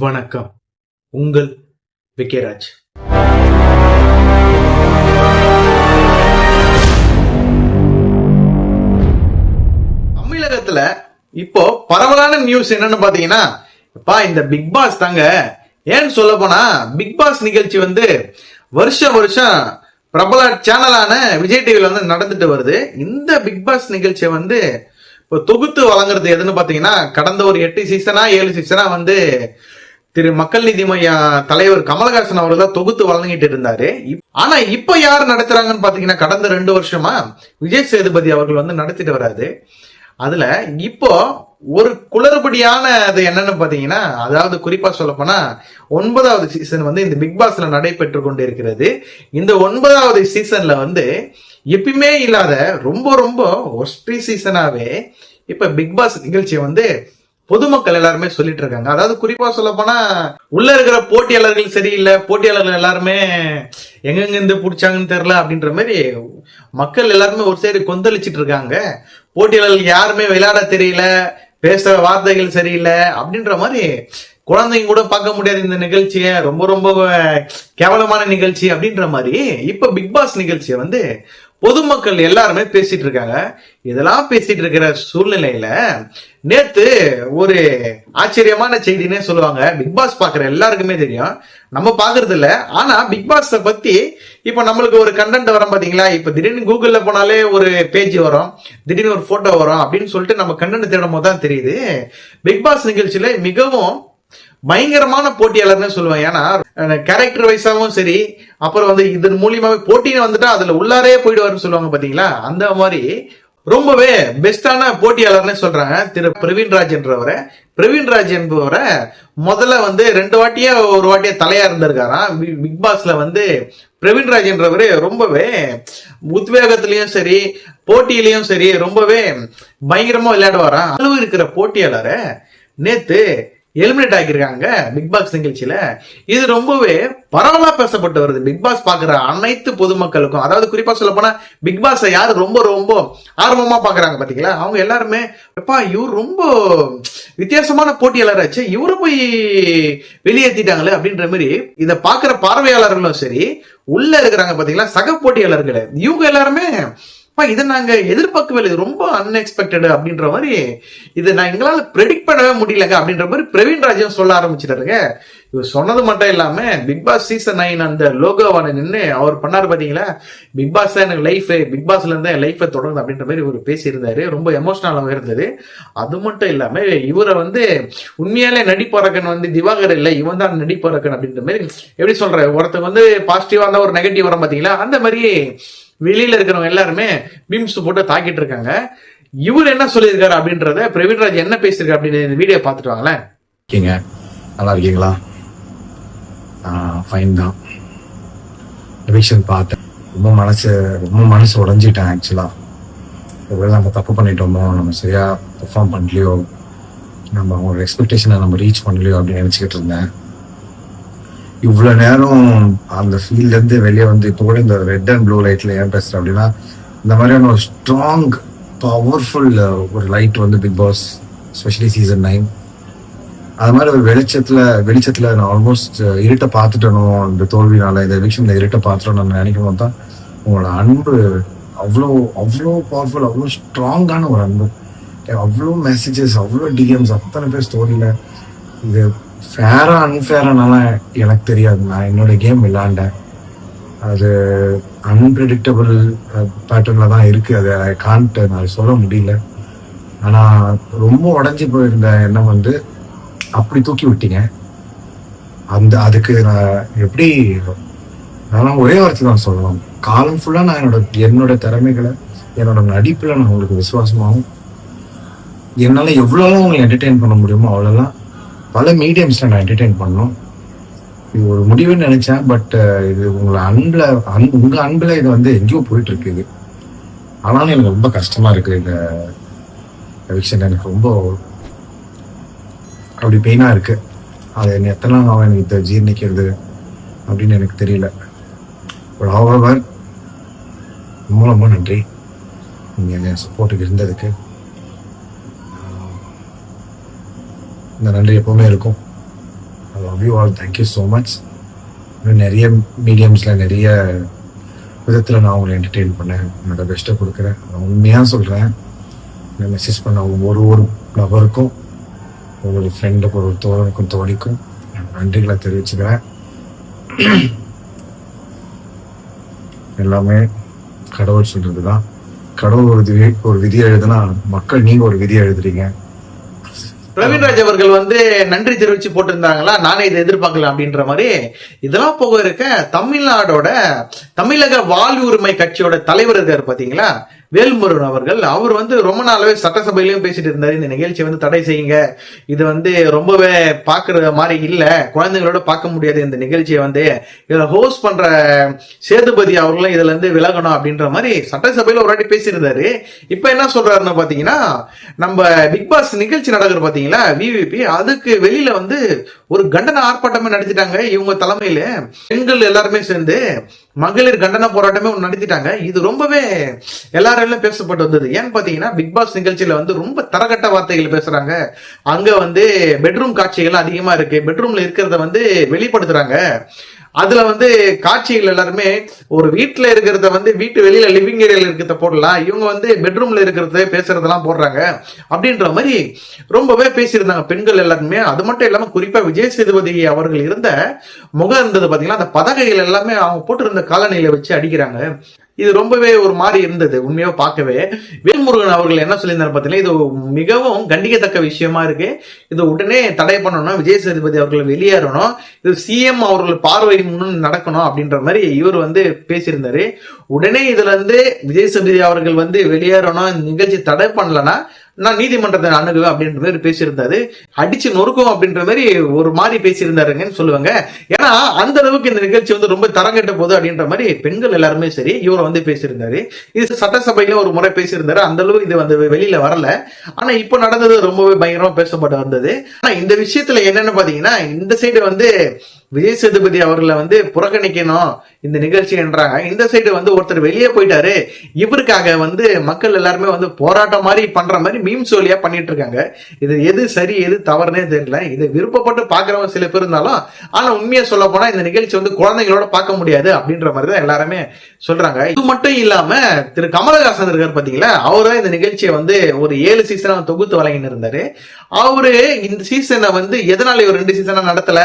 வணக்கம். உங்கள் விக்கேராஜ் தமிழகத்துல இப்போ பரவலான நியூஸ் என்னன்னு பாத்தீங்கன்னா இந்த பிக் பாஸ் தாங்க. ஏன்னு சொல்ல போனா பிக் பாஸ் நிகழ்ச்சி வந்து வருஷம் வருஷம் பிரபல சேனலான விஜய் டிவில வந்து நடந்துட்டு வருது. இந்த பிக் பாஸ் நிகழ்ச்சியை வந்து இப்போ தொகுத்து வழங்குறது எதுன்னு பாத்தீங்கன்னா கடந்த ஒரு எட்டு சீசனா ஏழு சீசனா வந்து திரு மக்கள் நீதி மைய தலைவர் கமலஹாசன் அவர்கள் தான் தொகுத்து வழங்கிட்டு இருந்தாரு. ஆனா இப்ப யார் நடத்துறாங்கன்னு பாத்தீங்கன்னா கடந்த ரெண்டு வருஷமா விஜய் சேதுபதி அவர்கள் வந்து நடத்திட்டு வராது அதுல இப்போ ஒரு குளறுபடியான அது என்னன்னு பாத்தீங்கன்னா அதாவது குறிப்பா சொல்ல போனா ஒன்பதாவது சீசன் வந்து இந்த பிக் பாஸ்ல நடைபெற்று கொண்டு இருக்கிறது இந்த ஒன்பதாவது சீசன்ல வந்து எப்பயுமே இல்லாத ரொம்ப ரொம்ப ஒஸ்ட்ரி சீசனாவே இப்ப பிக் பாஸ் நிகழ்ச்சியை வந்து பொதுமக்கள் எல்லாருமே சொல்லிட்டு இருக்காங்க அதாவது குறிப்பா சொல்ல போனா உள்ள இருக்கிற போட்டியாளர்கள் சரியில்லை போட்டியாளர்கள் எல்லாருமே எங்கெங்க இருந்து பிடிச்சாங்கன்னு தெரியல அப்படின்ற மாதிரி மக்கள் எல்லாருமே ஒரு சைடு கொந்தளிச்சிட்டு இருக்காங்க போட்டியாளர்கள் யாருமே விளையாட தெரியல பேசுற வார்த்தைகள் சரியில்லை அப்படின்ற மாதிரி குழந்தைங்க கூட பார்க்க முடியாத இந்த நிகழ்ச்சியை ரொம்ப ரொம்ப கேவலமான நிகழ்ச்சி அப்படின்ற மாதிரி இப்ப பிக் பாஸ் நிகழ்ச்சியை வந்து பொதுமக்கள் எல்லாருமே பேசிட்டு இருக்காங்க. இதெல்லாம் பேசிட்டு இருக்கிற சூழ்நிலையில நேத்து ஒரு ஆச்சரியமான செய்தினே சொல்லுவாங்க. பிக் பாஸ் பாக்குற எல்லாருக்குமே தெரியும். நம்ம பாக்குறது இல்ல. ஆனா பிக் பாஸ் பத்தி இப்ப நம்மளுக்கு ஒரு கண்டென்ட் வரும் பாத்தீங்களா? இப்ப திடீர்னு கூகுள்ல போனாலே ஒரு பேஜ் வரும். திடீர்னு ஒரு போட்டோ வரும் அப்படின்னு சொல்லிட்டு நம்ம கண்டென்ட் தேடும் போது தான் தெரியுது. பிக் பாஸ் நிகழ்ச்சியில மிகவும் பயங்கரமான போட்டியாளர்னு சொல்லுவேன் ஏன்னா கேரக்டர் வைஸாவும் சரி அப்புறம் வந்து இதன் மூலியமாவே போட்டின்னு வந்துட்டா அதுல உள்ளாரே போயிடுவாருன்னு சொல்லுவாங்க பாத்தீங்களா? அந்த மாதிரி ரொம்பவே பெஸ்டான போட்டியாளர்னு சொல்றாங்க திரு பிரவீன் ராஜ் என்றவரை. பிரவீன் ராஜ் என்பவரை முதல்ல வந்து ரெண்டு வாட்டியா ஒரு வாட்டியா தலையா இருந்திருக்காராம். பிக் பாஸ்ல வந்து பிரவீன் ராஜ் என்றவரு ரொம்பவே உத்வேகத்திலயும் சரி போட்டியிலயும் சரி ரொம்பவே பயங்கரமா விளையாடுவாராம். அளவு இருக்கிற போட்டியாளரை நேத்து எலிமினேட் ஆகியிருக்காங்க பிக் பாஸ் நிகழ்ச்சியில. இது ரொம்பவே பரவலா பேசப்பட்டு வருது. பிக் பாஸ் பாக்குற அனைத்து பொதுமக்களுக்கும் அதாவது குறிப்பா சொல்ல போனா பிக் பாஸ் யார் ரொம்ப ரொம்ப ஆர்வமா பாக்குறாங்க பாத்தீங்களா? அவங்க எல்லாருமே எப்பா இவர் ரொம்ப வித்தியாசமான போட்டியாளராச்சு இவரை போய் வெளியேற்றிட்டாங்களே அப்படின்ற மாதிரி இதை பாக்குற பார்வையாளர்களும் சரி உள்ள இருக்கிறாங்க பாத்தீங்களா? சக போட்டியாளர்கள் இவங்க எல்லாருமே இதை நாங்க எதிர்பார்க்கவே இல்லை ரொம்ப அன்எக்ஸ்பெக்டடு அப்படின்ற மாதிரி இதை நான் எங்களால ப்ரெடிக்ட் பண்ணவே முடியலங்க அப்படின்ற மாதிரி பிரவீன் ராஜன் சொல்ல ஆரம்பிச்சிட்டாருங்க. இவர் சொன்னது மட்டும் இல்லாம பிக் பாஸ் சீசன் நைன் அந்த லோகோவான நின்று அவர் பண்ணாரு பாத்தீங்களா? பிக் பாஸ் தான் எனக்கு லைஃப் பிக் பாஸ்ல இருந்தா என் லைஃபை தொடங்குது அப்படின்ற மாதிரி இவர் பேசியிருந்தாரு. ரொம்ப எமோஷனலாக இருந்தது. அது மட்டும் இல்லாம இவரை வந்து உண்மையாலே நடிப்பறக்கன் வந்து திவாகர் இல்லை இவன் தான் நடிப்பறக்கன் அப்படின்ற மாதிரி எப்படி சொல்ற? ஒருத்தங்க வந்து பாசிட்டிவா இருந்தா ஒரு நெகட்டிவ் வரும் பாத்தீங்களா? அந்த மாதிரி வெளியில இருக்கிறவங்க எல்லாருமே மீம்ஸ் போட்டு தாக்கிட்டு இருக்காங்க. இவர் என்ன சொல்லியிருக்காரு அப்படின்றத பிரவீன்ராஜ் என்ன பேசியிருக்காரு அப்படின்னு இந்த வீடியோ பார்த்துட்டு வாங்களேன். இருக்கீங்க? நல்லா இருக்கீங்களா? ஃபைன் தான். எவிக்ஷன் பார்த்தேன். ரொம்ப மனசு ரொம்ப மனசு உடஞ்சிட்டேன் ஆக்சுவலாக ஒருவேளை நம்ம தப்பு பண்ணிட்டோமோ நம்ம சரியாக பெர்ஃபார்ம் பண்ணலையோ நம்ம அவங்களோட எக்ஸ்பெக்டேஷனை நம்ம ரீச் பண்ணலையோ அப்படின்னு நினச்சிக்கிட்டு இருந்தேன். இவ்வளோ நேரம் அந்த ஃபீல்ட்ல இருந்து வெளியே வந்து இப்போ கூட இந்த ரெட் அண்ட் ப்ளூ லைட்ல ஏன் பேசுகிறேன் அப்படின்னா இந்த மாதிரியான ஒரு ஸ்ட்ராங் பவர்ஃபுல் ஒரு லைட் வந்து Big Boss specially season nine அது மாதிரி ஒரு வெளிச்சத்துல வெளிச்சத்துல நான் ஆல்மோஸ்ட் இருட்டை பார்த்துட்டனோ இந்த தோல்வினால இந்த எவிக்ஷன்ல இருட்டை பார்த்துட்டோம் நான் நினைக்கும் போது தான் உங்களோட அன்பு அவ்வளோ அவ்வளோ பவர்ஃபுல் அவ்வளோ ஸ்ட்ராங்கான ஒரு அன்பு. அவ்வளோ மெசேஜஸ் அவ்வளோ டிஎம்ஸ் அத்தனை பேர் ஸ்டோரியில இது ஃபேரா அன்ஃபேரானாலாம் எனக்கு தெரியாது. நான் என்னோட கேம் விளாண்டேன் அது அன்பிரடிக்டபிள் பேட்டர்ன்ல தான் இருக்கு. அது ஐ கான்ட் நான் சொல்ல முடியல. ஆனா ரொம்ப உடஞ்சி போயிருந்த எண்ணம் வந்து அப்படி தூக்கி விட்டீங்க. அந்த அதுக்கு நான் எப்படி நான் ஒரே வார்த்தை தான் சொல்லலாம் காலம் ஃபுல்லாக நான் என்னோட என்னோட திறமைகளை என்னோட நடிப்பில் நான் உங்களுக்கு விசுவாசமாகவும் என்னால் எவ்வளோலாம் உங்களை என்டர்டெயின் பண்ண முடியுமோ அவ்வளோலாம் பல மீடியம்ஸ்ல நான் என்டர்டெயின் பண்ணோம் இது ஒரு முடிவுன்னு நினைச்சேன் பட் uh, இது உங்களை அன்புல அன் உங்க அன்புல இது வந்து எங்கேயோ போயிட்டு இருக்குது ஆனாலும் எனக்கு ரொம்ப கஷ்டமா இருக்கு இந்த விஷயம் எனக்கு ரொம்ப அப்படி பெயினா இருக்கு. அது என்ன எத்தனை நாள் ஆகும் எனக்கு இதை ஜீர்ணிக்கிறது அப்படின்னு எனக்கு தெரியல. ஒரு ஹவர் ரொம்ப ரொம்ப நன்றி. நீங்கள் என் சப்போர்ட்டுக்கு இருந்ததுக்கு. இந்த நன்றி எப்பவுமே இருக்கும். Love you all thank you so much இன்னும் நிறைய மீடியம்ஸில் நிறைய விதத்தில் நான் உங்களை என்டர்டெயின் பண்ணேன். என்னோட பெஸ்ட்டை கொடுக்குறேன். நான் உண்மையாக சொல்கிறேன் மெசேஜ் பண்ண ஒரு ஒரு நபருக்கும் ஒரு ஃப்ரெண்டுக்கு ஒரு தோழனுக்கும் தோழிக்கும் நன்றிகளை தெரிவிச்சுக்கிறேன். எல்லாமே கடவுள் சொல்கிறது தான் கடவுள் ஒரு விதி ஒரு விதியை எழுதுனா மக்கள் நீங்கள் ஒரு விதியை எழுதுறீங்க. பிரவீன்ராஜ் அவர்கள் வந்து நன்றி தெரிவிச்சு போட்டிருந்தாங்களா? நானே இதை எதிர்பார்க்கல அப்படின்ற மாதிரி. இதெல்லாம் போக இருக்க தமிழ்நாடோட தமிழக வாழ்வுரிமை கட்சியோட தலைவர் இருக்காரு பாத்தீங்களா வேல்முருகன் அவர்கள் அவர் வந்து ரொம்ப நாளாவே சட்டசபையிலையும் பேசிட்டு இருந்தாரு. இந்த நிகழ்ச்சியை வந்து தடை செய்யுங்க. இது வந்து ரொம்பவே பாக்குற மாதிரி இல்ல. குழந்தைங்களோட பார்க்க முடியாது இந்த நிகழ்ச்சியை வந்து. இதுல ஹோஸ்ட் பண்ற சேதுபதி அவர்களும் இதுல இருந்து விலகணும் அப்படின்ற மாதிரி சட்டசபையில ஒரு வாட்டி பேசியிருந்தாரு. இப்ப என்ன சொல்றாருன்னு பாத்தீங்கன்னா நம்ம பிக் பாஸ் நிகழ்ச்சி நடக்கிற பாத்தீங்களா? விவிபி அதுக்கு வெளியில வந்து ஒரு கண்டன ஆர்ப்பாட்டமே நடத்திட்டாங்க இவங்க தலைமையில. பெண்கள் எல்லாருமே சேர்ந்து மகளிர் கண்டன போராட்டமே ஒன்று நடத்திட்டாங்க. இது ரொம்பவே எல்லாராலும் பேசப்பட்டு வந்தது. ஏன்னு பார்த்தீங்கன்னா பிக் பாஸ் நிகழ்ச்சியில் வந்து ரொம்ப தரகட்ட வார்த்தைகள் பேசுறாங்க. அங்க வந்து பெட்ரூம் காட்சிகள் அதிகமா இருக்கு. பெட்ரூம்ல இருக்கிறத வந்து வெளிப்படுத்துறாங்க. அதுல வந்து காட்சிகள் எல்லாருமே ஒரு வீட்டுல இருக்கிறத வந்து வீட்டு வெளியில லிவிங் ஏரியால இருக்கிறத போடலாம் இவங்க வந்து பெட்ரூம்ல இருக்கிறத பேசுறதெல்லாம் போடுறாங்க அப்படின்ற மாதிரி ரொம்பவே பேசியிருந்தாங்க பெண்கள் எல்லாருமே. அது மட்டும் இல்லாம குறிப்பா விஜய் சேதுபதி அவர்கள் இருந்த முகம் இருந்தது பாத்தீங்கன்னா அந்த பதகைகள் எல்லாமே அவங்க போட்டிருந்த காலநிலையில வச்சு அடிக்கிறாங்க. இது ரொம்பவே ஒரு மாதிரி இருந்தது உண்மையாக பார்க்கவே. வேல்முருகன் அவர்கள் என்ன சொல்லியிருந்தார் பார்த்தீங்கன்னா இது மிகவும் கண்டிக்கத்தக்க விஷயமா இருக்கு. இது உடனே தடை பண்ணணும் விஜய் சேதுபதி அவர்கள் வெளியேறணும் இது சிஎம் அவர்கள் பார்வை முன் நடக்கணும் அப்படின்ற மாதிரி இவர் வந்து பேசியிருந்தாரு. உடனே இதுல இருந்து விஜய் சேதுபதி அவர்கள் வந்து வெளியேறணும் இந்த நிகழ்ச்சி தடை பண்ணலன்னா நான் நீதிமன்றத்தை அணுகுவேன் அப்படின்ற மாதிரி பேசியிருந்தாரு. அடிச்சு நொறுக்கும் அப்படின்ற மாதிரி ஒரு மாதிரி பேசியிருந்தாருங்கன்னு சொல்லுவாங்க. ஏன்னா அந்த அளவுக்கு இந்த நிகழ்ச்சி வந்து ரொம்ப தரங்கட்ட போகுது அப்படின்ற மாதிரி பெண்கள் எல்லாருமே சரி இவரை வந்து பேசியிருந்தாரு. இது சட்டசபையில ஒரு முறை பேசியிருந்தாரு. அந்த அளவுக்கு இது வந்து வெளியில வரல. ஆனா இப்போ நடந்தது ரொம்பவே பயங்கரமா பேசப்பட்டு வந்தது. ஆனா இந்த விஷயத்துல என்னன்னு பாத்தீங்கன்னா இந்த சைடு வந்து விஜய் சேதுபதி அவர்களை வந்து புறக்கணிக்கணும் இந்த நிகழ்ச்சி என்றாங்க. இந்த சைடு வந்து ஒருத்தர் வெளியே போயிட்டாரு. இவருக்காக வந்து மக்கள் எல்லாருமே வந்து போராட்டம் மாதிரி பண்ற மாதிரி மீம்ஸ் வழியா பண்ணிட்டு இருக்காங்க இது எது சரி எது தவறுனே தெரியல. இது விருப்பப்பட்டு பாக்குறவங்க சில பேர் இருந்தாலும் ஆனா உண்மையா சொல்ல போனா இந்த நிகழ்ச்சி வந்து குழந்தைங்களோட பார்க்க முடியாது அப்படின்ற மாதிரி தான் எல்லாருமே சொல்றாங்க. இது மட்டும் இல்லாம திரு கமலஹாசன் இருக்காரு பாத்தீங்களா? அவரும் இந்த நிகழ்ச்சியை வந்து ஒரு ஏழு சீசனா தொகுத்து வழங்கின்னு இருந்தாரு. அவரு இந்த சீசனை வந்து எதனால இவர் ரெண்டு சீசனா நடத்தல?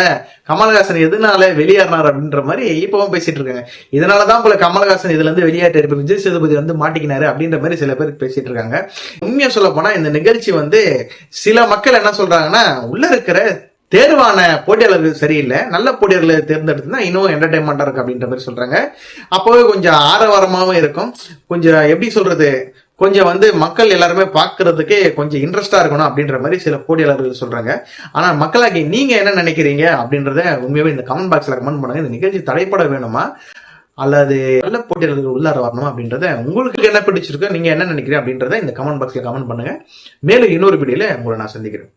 கமலஹாசன் எதனால வெளியேறினார் அப்படின்ற மாதிரி இப்பவும் பேசிட்டு இருக்காங்க. இதனாலதான் போல கமலஹாசன் இதுல இருந்து வெளியேற்ற விஜய் சேதுபதி வந்து மாட்டிக்கினாரு அப்படின்ற மாதிரி சில பேர் பேசிட்டு இருக்காங்க. உண்மையா சொல்ல போனா இந்த நிகழ்ச்சி வந்து சில மக்கள் என்ன சொல்றாங்கன்னா உள்ள இருக்கிற தேர்வான போட்டியாளர்கள் சரியில்லை. நல்ல போட்டியாளர்களை தேர்ந்தெடுத்துனா இன்னும் என்டர்டைன்மெண்டா இருக்கு அப்படின்ற மாதிரி சொல்றாங்க. அப்போவே கொஞ்சம் ஆரவாரமாகவும் இருக்கும். கொஞ்சம் எப்படி சொல்றது? கொஞ்சம் வந்து மக்கள் எல்லாருமே பார்க்கறதுக்கு கொஞ்சம் இன்ட்ரெஸ்டா இருக்கணும் அப்படின்ற மாதிரி சில போட்டியாளர்கள் சொல்றாங்க. ஆனா மக்களாகி நீங்க என்ன நினைக்கிறீங்க அப்படின்றத உண்மையாவே இந்த கமெண்ட் பாக்ஸ்ல கமெண்ட் பண்ணுங்க. இந்த நிகழ்ச்சி தடைப்பட வேணுமா? அல்லது நல்ல போட்டியாளர்கள் உள்ளார வரணும் அப்படின்றத உங்களுக்கு என்ன பிடிச்சிருக்கோ நீங்க என்ன நினைக்கிறீங்க அப்படின்றத இந்த கமெண்ட் பாக்ஸ்ல கமெண்ட் பண்ணுங்க. மேலும் இன்னொரு வீடியோல உங்களை நான் சந்திக்கிறேன்.